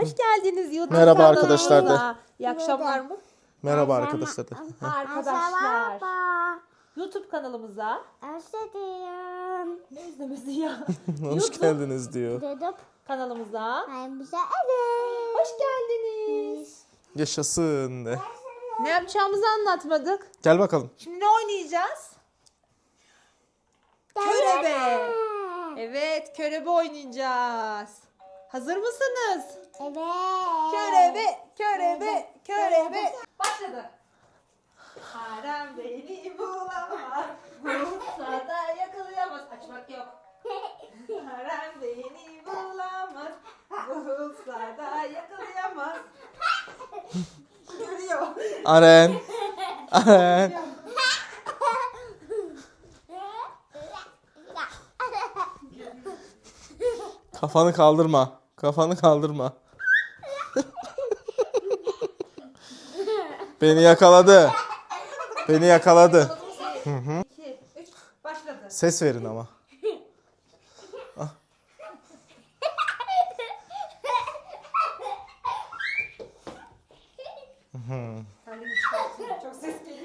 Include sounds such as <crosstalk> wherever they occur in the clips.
Hoş geldiniz YouTube Merhaba kanalımıza. arkadaşlar de. İyi akşamlar mı? Merhaba arkadaşlar. de. Arkadaşlar. Merhaba. YouTube kanalımıza Özledim. ne izlemesi ya? <laughs> Hoş geldiniz diyor. Dedim. kanalımıza Ben bize evet. hoş geldiniz. Yaşasın de. Ne yapacağımızı anlatmadık. Gel bakalım. Şimdi ne oynayacağız? Körebe. Evet, körebe oynayacağız. Hazır mısınız? Evet. Körebe, körebe, körebe. Başladı. Harem beni bulamaz. Bulsa da yakalayamaz. Açmak yok. <laughs> Harem beni bulamaz. Bulsa da yakalayamaz. Görüyor. Aren. Aren. Kafanı kaldırma. Kafanı kaldırma. <laughs> Beni yakaladı. Beni yakaladı. 2, 3, başladı. Ses verin ama. Kendimi çıkartayım. Çok ses geliyor.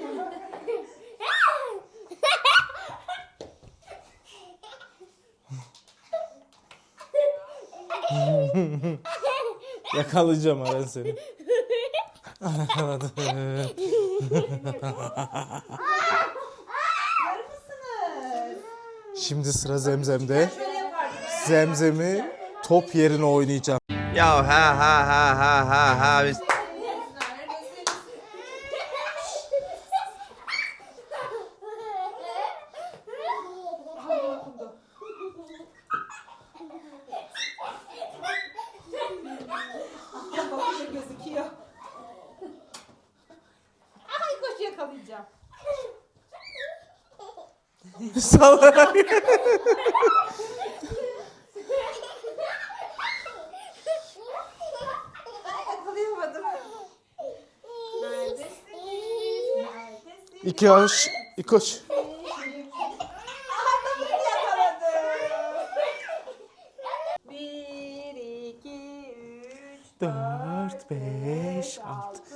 <laughs> Yakalayacağım Aren seni. Şimdi sıra Zemzem'de. Zemzem'i top yerine oynayacağım. Ya ha ha ha ha ha ha biz yakalayacağım. Salak. Ay yakalayamadım. Neredesiniz? Neredesiniz? İki hoş. İki hoş. Aha tabii yakaladım. Bir, iki, üç, Dört, beş, altı.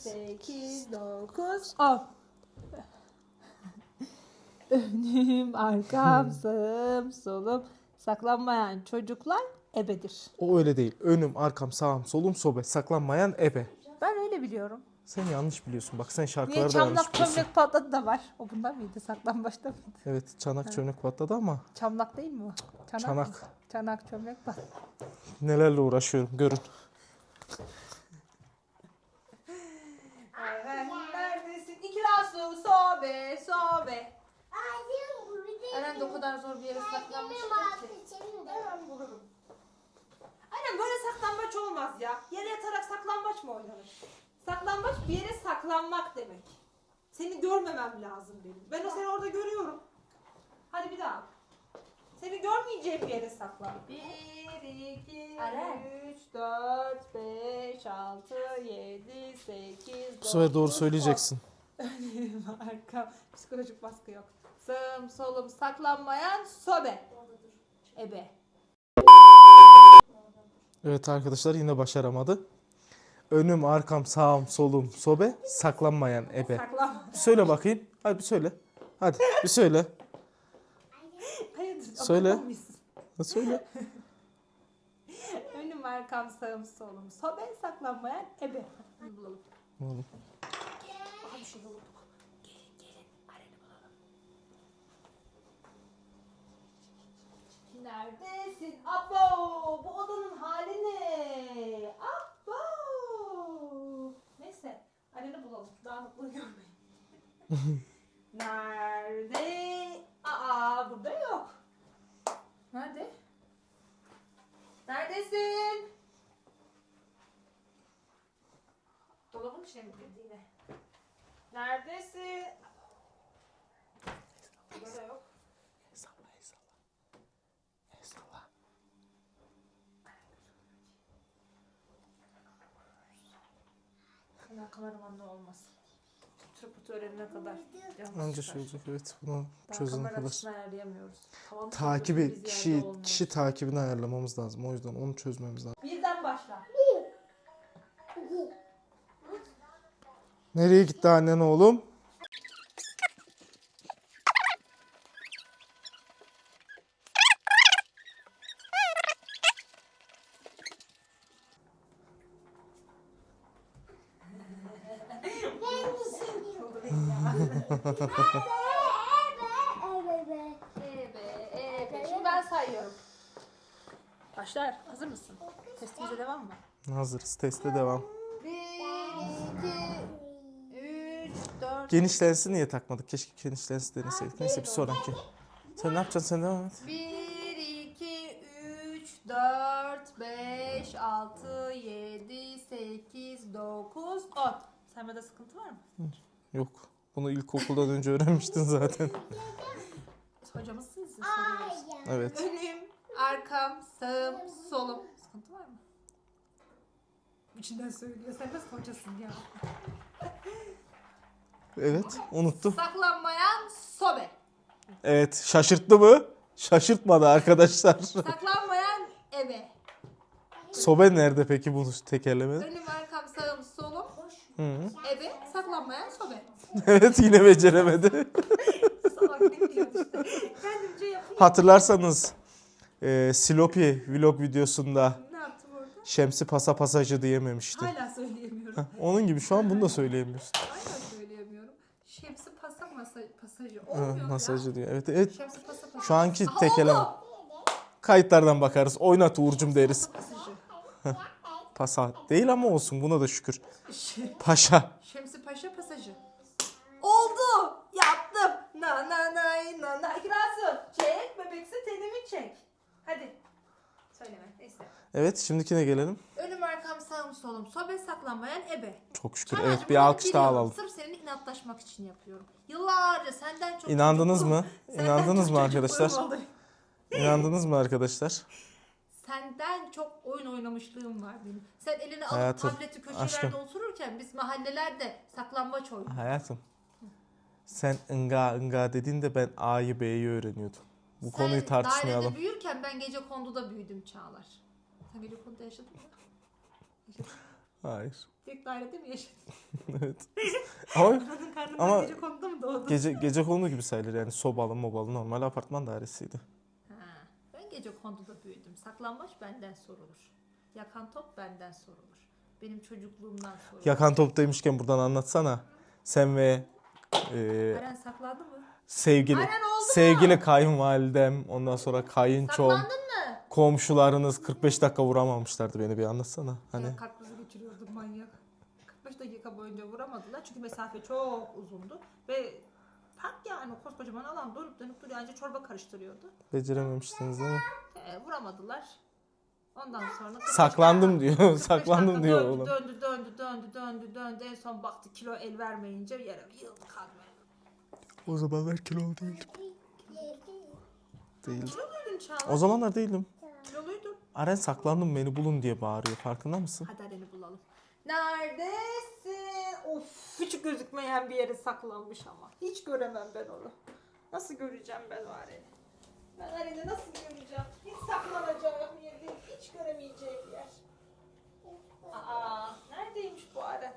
Altı, yedi, sekiz, dokuz, on. <laughs> Önüm, arkam, <laughs> sağım, solum. Saklanmayan çocuklar ebedir. O öyle değil. Önüm, arkam, sağım, solum, sobe. Saklanmayan ebe. Ben öyle biliyorum. Sen yanlış biliyorsun. Bak sen Niye şarkıları da yanlış çamlak biliyorsun. çömlek patladı da var. O bundan mıydı? Saklambaçta mıydı? Evet çanak çömlek patladı ama Çamlak değil mi o? Çanak. Çanak. mı? Çanak çömlek patladı. nelerle uğraşıyorum görün. Eren neredesin? İkirasu sobe sobe. Eren de o kadar zor bir yere saklanmıştır ki. Hemen bulurum. Aynen böyle saklambaç olmaz ya. Yere yatarak saklambaç mı oynanır? Saklambaç bir yere saklanmak demek. Seni görmemem lazım benim. Ben o seni orada görüyorum. Hadi bir daha. Seni görmeyeceğim bir yere saklan. 1, 2, 3, 4, 5, 6, 7, 8, Bu sefer doğru söyleyeceksin. <laughs> Önüm, arkam. Psikolojik baskı yok. Sağım, solum, saklanmayan sobe. Ebe. Evet arkadaşlar yine başaramadı. Önüm, arkam, sağım, solum, sobe. Saklanmayan ebe. Saklan. Bir söyle bakayım. Hadi bir söyle. Hadi bir söyle. Hayırdır? Söyle. muyuz? Söyle. Önüm, arkam, sağım, solum, sobe, saklanmayan ebe. Bulalım. Oğlum. Bir şey bulduk. Gelin gelin. Areni bulalım. Neredesin? Abo! Bu odanın hali ne? Abo! Neyse. Areni bulalım. Dağınıklığı görmeyin. <laughs> azından kameramanla olmaz. Tripodu öğrenene kadar. Anca şey olacak evet. Bunu çözene kadar. açısını ayarlayamıyoruz. Havanın takibi, takibi kişi, kişi takibini ayarlamamız lazım. O yüzden onu çözmemiz lazım. Birden başla. Nereye gitti annen oğlum? Devam mı? Hazırız. Teste devam. 1, 2, 3, 4, Geniş lensi niye takmadık? Keşke geniş lensi deneseydik. Neyse bir sonraki. Sen ne yapacaksın? Sen devam et. 1, 2, 3, 4, 5, 6, 7, 8, 9, 10. Saymada sıkıntı var mı? Yok. Bunu ilkokuldan önce öğrenmiştin zaten. Hocamızsınız siz soruyoruz. Evet. Önüm, arkam, sağım, solum. Sıkıntı var mı? İçinden söylüyor. Sen nasıl hocasın ya? Evet. Unuttum. Saklanmayan sobe. Evet. Şaşırttı mı? Şaşırtmadı arkadaşlar. <laughs> Saklanmayan ebe. Sobe nerede peki bu tekerleme? Önüm, arkam, sağım, solum. Hı. Ebe, saklanmayan sobe. <laughs> Evet yine beceremedi. <laughs> Salak ne biliyor işte. Kendimce yapayım. Hatırlarsanız e, Silopi vlog videosunda? Şemsi pasa pasajı diyememişti. Hala söyleyemiyorum. Onun gibi şu an bunu da söyleyemiyorsun. Hala söyleyemiyorum. Şemsi pasa masa, pasajı. Olmuyor ya. Masajı diyor. Evet evet. Şemsi pasa pasajı. Şu anki Aha, tekeleme. oldu. Kayıtlardan bakarız. Oynat Uğur'cum deriz. Pasajı. Pasa değil ama olsun buna da şükür. Ş- Paşa. Şemsi Paşa pasajı. Oldu. Yaptım. Na na nay na na. Kirasım. Çek bebekse tenimi çek. Hadi. Söyleme. Neyse. Evet şimdikine gelelim. Önüm arkam sağım solum. Sobe saklanmayan ebe. Çok şükür. Çağlar'cığım, Evet bir alkış daha biliyorum. alalım. Sırf seninle inatlaşmak için yapıyorum. Yıllarca senden çok İnandınız mı? senden İnandınız çok mı arkadaşlar? oldu. İnandınız mı arkadaşlar? Senden çok oyun oynamışlığım var benim. Sen eline alıp Hayatım, tableti köşelerde aşkım. otururken biz mahallelerde saklambaç oynuyorduk. Hayatım. Sen ınga ınga dediğinde ben A'yı B'yi öğreniyordum. Bu konuyu Sen tartışmayalım. dairede büyürken ben gece konduda büyüdüm Çağlar. Sen gece konuda yaşadın mı? Yaşadın. <laughs> Hayır. Tek dairede mi yaşadın? <laughs> evet. Ama <laughs> karnından Ama- gece konuda mı doğdun? gece gece konu gibi sayılır yani sobalı mobalı normal apartman dairesiydi. Ha, ben gece konduda büyüdüm. Saklambaç benden sorulur. Yakan top benden sorulur. Benim çocukluğumdan sorulur. Yakan top demişken buradan anlatsana. Sen ve e, Eren saklandı mı? Sevgili Eren oldu mu? sevgili kayınvalidem ondan sonra kayınçom Saklandın mı? komşularınız 45 dakika vuramamışlardı beni bir anlatsana. Hani Ya kalp krizi geçiriyordum manyak. 45 dakika boyunca vuramadılar çünkü mesafe çok uzundu ve park yani koskocaman alan dönüp dönüp duruyor anca çorba karıştırıyordu. becerememiştiniz değil mi? Ee, vuramadılar. Ondan sonra 45 Saklandım diyor. 45 Saklandım dakika diyor döndü, oğlum. Döndü döndü döndü döndü döndü en son baktı kilo el vermeyince yere yıldı kalmaya. O zamanlar kilo değildim. Değildim. O zamanlar değildim. Kiloluydun. Aren saklandım beni bulun diye bağırıyor. Farkında mısın? Hadi Eren'i bulalım. Neredesin? Of hiç gözükmeyen bir yere saklanmış ama. Hiç göremem ben onu. Nasıl göreceğim ben o Eren'i? Ben Eren'i nasıl göreceğim? Hiç saklanacağım yer değil. Hiç göremeyeceğim yer. Aa, neredeymiş bu Eren?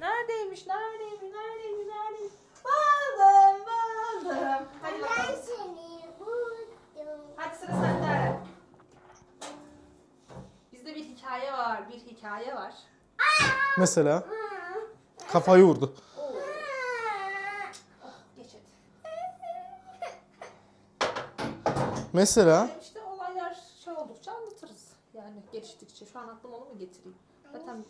Neredeymiş, neredeymiş, neredeymiş, neredeymiş? Buldum, buldum. Hadi bakalım. Hadi sıra sende. Bizde bir hikaye var, bir hikaye var. Mesela kafayı vurdu. Mesela İşte olaylar şey oldukça anlatırız. Yani geliştikçe. Şu an aklıma onu mu getireyim? Zaten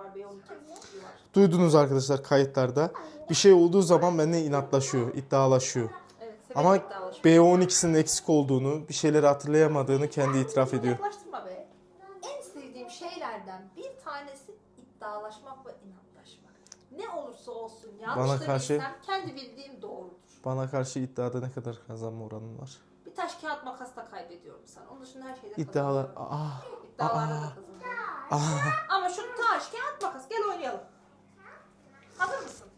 var, B12 eksikliği var. duydunuz arkadaşlar kayıtlarda. Bir şey olduğu zaman benimle inatlaşıyor, iddialaşıyor. Evet, Ama severek dağılışma. B12'sinin eksik olduğunu, bir şeyleri hatırlayamadığını kendi itiraf ediyor. Yaklaştırma be. En sevdiğim şeylerden bir tanesi iddialaşmak ve inatlaşmak. Ne olursa olsun yanlış Bana da karşı- bilsem kendi bildiğim doğrudur. Bana karşı iddiada ne kadar kazanma oranın var? Bir taş kağıt makasla kaybediyorum sana. Onun dışında her şeyde İddialar... kazanıyorum. Aa, İddialarda da kazanıyorum. aa. Ama şu taş, kağıt, makas. Gel oynayalım. Hazır mısın?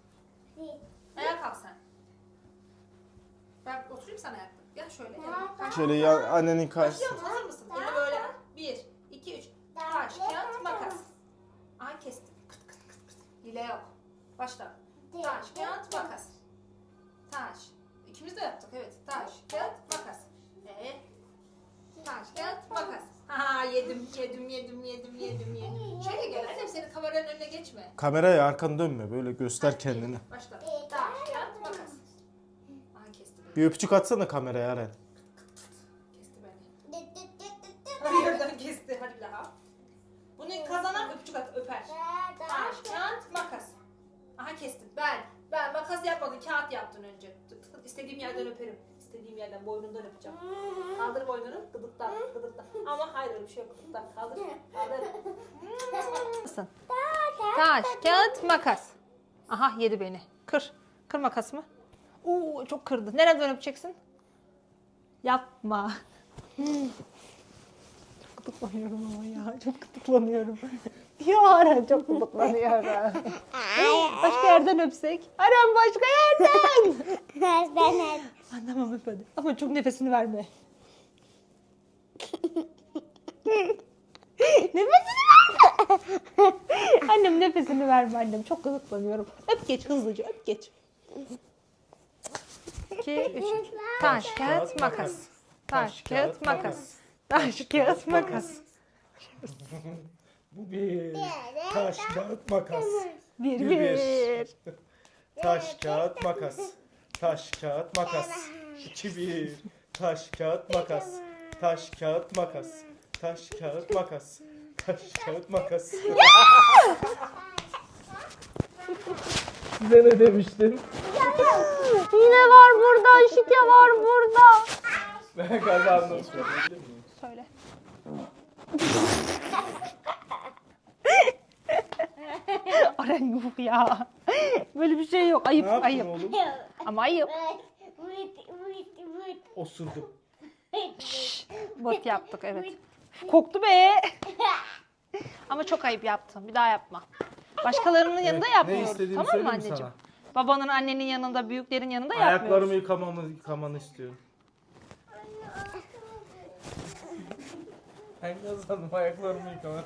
Ayağa kalk sen. Ben oturayım sana ayakta. Gel şöyle. Gel. Karşı- Şöyle ya annenin karşısına. Musun? Hazır mısın? Elini böyle. Bir, iki, üç. Taş, kağıt, makas. Ay kestim. Kıt kıt kıt kıt. Başla. Taş, kağıt, makas. Taş. İkimiz de yaptık evet. Taş, kağıt, makas. Ee, taş, kağıt, makas. Ha yedim, yedim, yedim, yedim, yedim. Şöyle gel annem senin kameranın önüne geçme. Kameraya arkanı dönme böyle göster kendini. Başla. Kağıt, makas. Aha kesti beni. Bir öpücük atsana kameraya Aren. Kesti beni. Hayırdan <laughs> kesti. Hadi bir daha. Bunu kazanan öpücük at, öper. Taş, kağıt, makas. Aha kestim. Ben. Ben makas yapmadın, kağıt yaptın önce. Tık tık, İstediğim yerden öperim. İstediğim yerden, boynundan öpeceğim. Kaldır boynunu, gıdıktan, gıdıktan. Ama hayır öyle bir şey yok. Gıdıktan, kaldır. Kaldır. Taş, kağıt, makas. Aha yedi beni. Kır. Kır makas mı? Oo çok kırdı. Nereden öpeceksin? Yapma. Çok gıdıklanıyorum ama ya. Çok gıdıklanıyorum. Aren çok gıdıklanıyorum. başka yerden öpsek. Aren başka yerden. Ben Anlamam öp hadi. Ama çok nefesini verme. nefesini verme. annem nefesini verme annem. Çok gıdıklanıyorum. Öp geç hızlıca öp geç. 2, 3. Taş, kağıt, makas. Taş, kağıt, makas. Taş, kağıt, makas. Bu bir. Taş, kağıt, makas. Bir, Bir, bir. bir. Taş, kağıt, makas. Taş, kağıt, makas. 2 1. Taş, kağıt, makas. Taş, kağıt, makas. Taş, kağıt, makas. Taş, kağıt, makas. Size ne demiştim? Yine var burada, şike var burada. Ben kazandım. Söyle. <laughs> Aren yok ya. <laughs> Böyle bir şey yok. Ayıp, Ne yaptın ayıp. oğlum? <laughs> Ama ayıp. Osurdum. Bot yaptık evet. Koktu be. <laughs> Ama çok ayıp yaptın. Bir daha yapma. Başkalarının yanında ne yapmıyoruz. istediğimi Tamam mı söyleyeyim mi anneciğim? sana? Babanın, annenin yanında, büyüklerin yanında yapmıyoruz. Ayaklarımı yıkamamı, yıkamanı istiyorum. Ben kazandım ayaklarımı yıkamanı.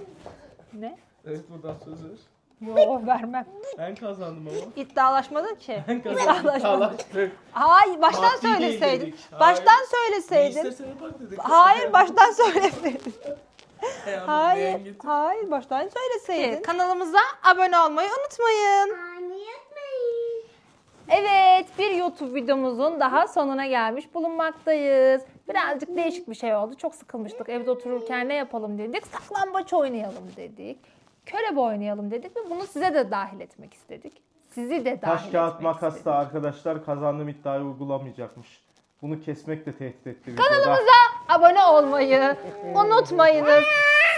Ne? Evet buradan söz ver. Yok vermem. Ben kazandım ama. İddialaşmadın ki. Ben kazandım. İddialaşmadın. Sağlaştık. Hayır baştan değil söyleseydin. dedik. Hayır. Baştan Ne söyleseydin. istersen yapar dedik. Hayır baştan söyleseydin. Hayır. Hayır. Hayır baştan söyleseydin. Kanalımıza abone olmayı unutmayın. Evet, bir YouTube videomuzun daha sonuna gelmiş bulunmaktayız. Birazcık değişik bir şey oldu. Çok sıkılmıştık. Evde otururken ne yapalım dedik. Saklambaç oynayalım dedik. Körebe oynayalım dedik ve bunu size de dahil etmek istedik. Sizi de dahil Taş kağıt makasla istedik. arkadaşlar kazandığım iddiayı uygulamayacakmış. Bunu kesmek de tehdit etti. Kanalımıza abone olmayı unutmayınız.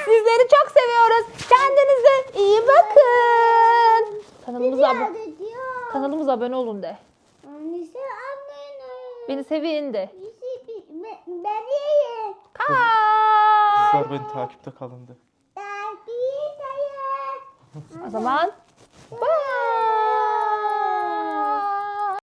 Sizleri çok seviyoruz. Kendinize iyi bakın. Kanalımıza, abo- kanalımıza abone olun de. Beni sevin de. Beni. Kızlar beni takipte kalın de. 아서만 빠이!